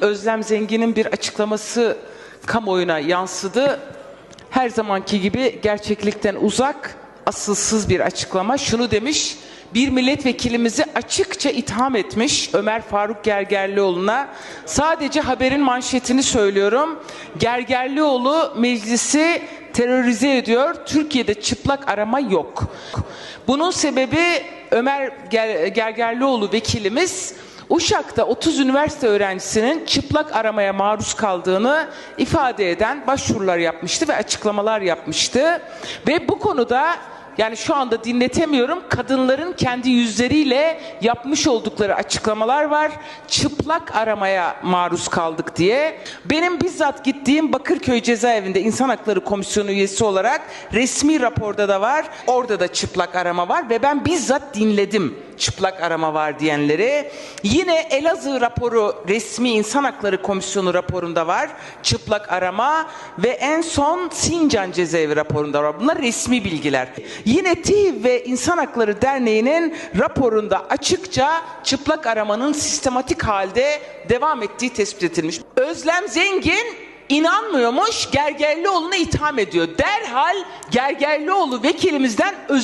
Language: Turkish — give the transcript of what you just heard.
Özlem Zengin'in bir açıklaması kamuoyuna yansıdı. Her zamanki gibi gerçeklikten uzak, asılsız bir açıklama. Şunu demiş, bir milletvekilimizi açıkça itham etmiş Ömer Faruk Gergerlioğlu'na. Sadece haberin manşetini söylüyorum. Gergerlioğlu meclisi terörize ediyor. Türkiye'de çıplak arama yok. Bunun sebebi Ömer Ger- Gergerlioğlu vekilimiz Uşak'ta 30 üniversite öğrencisinin çıplak aramaya maruz kaldığını ifade eden başvurular yapmıştı ve açıklamalar yapmıştı. Ve bu konuda yani şu anda dinletemiyorum kadınların kendi yüzleriyle yapmış oldukları açıklamalar var. Çıplak aramaya maruz kaldık diye. Benim bizzat gittiğim Bakırköy Cezaevinde İnsan Hakları Komisyonu üyesi olarak resmi raporda da var. Orada da çıplak arama var ve ben bizzat dinledim çıplak arama var diyenleri. Yine Elazığ raporu resmi İnsan Hakları Komisyonu raporunda var. Çıplak arama ve en son Sincan Cezaevi raporunda var. Bunlar resmi bilgiler. Yine TİV ve İnsan Hakları Derneği'nin raporunda açıkça çıplak aramanın sistematik halde devam ettiği tespit edilmiş. Özlem Zengin inanmıyormuş Gergerlioğlu'na itham ediyor. Derhal Gergerlioğlu vekilimizden özür